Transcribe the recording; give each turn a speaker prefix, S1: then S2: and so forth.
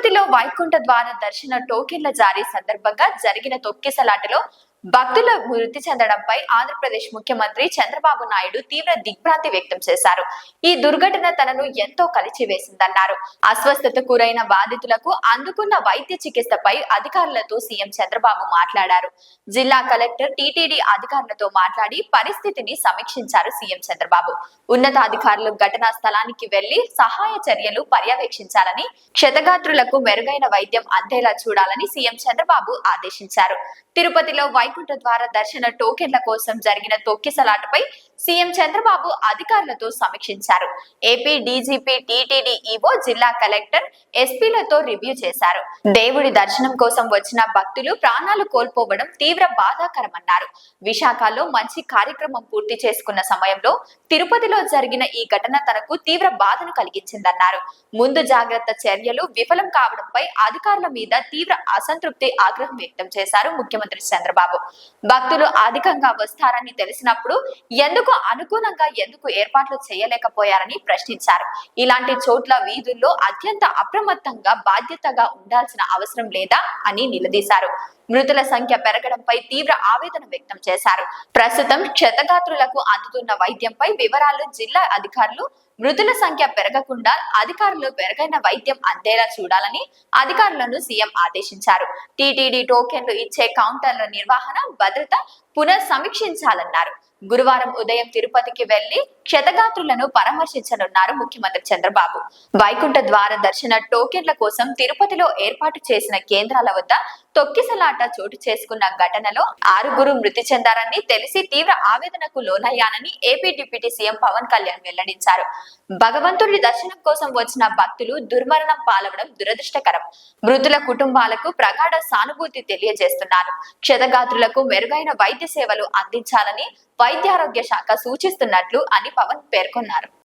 S1: తిరుపతిలో వైకుంఠ ద్వార దర్శన టోకెన్ల జారీ సందర్భంగా జరిగిన తొక్కిసలాటలో భక్తుల మృతి చెందడంపై ఆంధ్రప్రదేశ్ ముఖ్యమంత్రి చంద్రబాబు నాయుడు తీవ్ర దిగ్భ్రాంతి వ్యక్తం చేశారు. ఈ దుర్ఘటన తనను ఎంతో కలిచివేసిందన్నారు. అస్వస్థత గురైన బాధితులకు అందుకున్న వైద్య చికిత్సపై అధికారులతో సీఎం చంద్రబాబు మాట్లాడారు. జిల్లా కలెక్టర్ టీటీడీ అధికారులతో మాట్లాడి పరిస్థితిని సమీక్షించారు సీఎం చంద్రబాబు. ఉన్నతాధికారులు ఘటనా స్థలానికి వెళ్ళి సహాయ చర్యలు పర్యవేక్షించాలని క్షతగాత్రులకు మెరుగైన వైద్యం అందేలా చూడాలని సీఎం చంద్రబాబు ఆదేశించారు. తిరుపతిలో వైకుంఠ ద్వార దర్శన టోకెన్ల కోసం జరిగిన తొక్కిసలాటపై సీఎం చంద్రబాబు అధికారులతో సమీక్షించారు. ఏపీ డీజీపీ టీటీడీ ఈవో జిల్లా కలెక్టర్ ఎస్పీలతో రివ్యూ చేశారు. దేవుడి దర్శనం కోసం వచ్చిన భక్తులు ప్రాణాలు కోల్పోవడం తీవ్ర బాధాకరమన్నారు. విశాఖలో మంచి కార్యక్రమం పూర్తి చేసుకున్న సమయంలో తిరుపతిలో జరిగిన ఈ ఘటన తనకు తీవ్ర బాధను కలిగించిందన్నారు. ముందు జాగ్రత్త చర్యలు విఫలం కావడంపై అధికారుల మీద తీవ్ర అసంతృప్తి ఆగ్రహం వ్యక్తం చేశారు ముఖ్యమంత్రి చంద్రబాబు. భక్తులు అధికంగా వస్తారని తెలిసినప్పుడు ఎందుకు అనుగుణంగా ఎందుకు ఏర్పాట్లు చేయలేకపోయారని ప్రశ్నించారు. ఇలాంటి చోట్ల వీధుల్లో అత్యంత అప్రమత్తంగా బాధ్యతగా ఉండాల్సిన అవసరం లేదా అని నిలదీశారు. మృతుల సంఖ్య పెరగడంపై తీవ్ర ఆవేదన వ్యక్తం చేశారు. ప్రస్తుతం క్షతగాత్రులకు అందుతున్న వైద్యంపై వివరాలు జిల్లా అధికారులు మృతుల సంఖ్య పెరగకుండా అధికారులు మెరుగైన వైద్యం అందేలా చూడాలని అధికారులను సీఎం ఆదేశించారు. టీటీడీ టోకెన్లు ఇచ్చే కౌంటర్ల నిర్వహణ భద్రత పునః సమీక్షించాలన్నారు గురువారం ఉదయం తిరుపతికి వెళ్ళి క్షతగాత్రులను పరామర్శించనున్నారు ముఖ్యమంత్రి చంద్రబాబు. వైకుంఠ ద్వార దర్శన టోకెన్ల కోసం తిరుపతిలో ఏర్పాటు చేసిన కేంద్రాల వద్ద తొక్కిసలాట చోటు చేసుకున్న ఘటనలో ఆరుగురు మృతి చెందారని తెలిసి తీవ్ర ఆవేదనకు లోనయ్యానని AP deputy CM Pawan Kalyan వెల్లడించారు. భగవంతుడి దర్శనం కోసం వచ్చిన భక్తులు దుర్మరణం పాలవడం దురదృష్టకరం. మృతుల కుటుంబాలకు ప్రగాఢ సానుభూతి తెలియజేస్తున్నారు. క్షతగాత్రులకు మెరుగైన వైద్య సేవలు అందించాలని వైద్యారోగ్య శాఖ సూచిస్తున్నట్లు అని పవన్ పేర్కొన్నారు.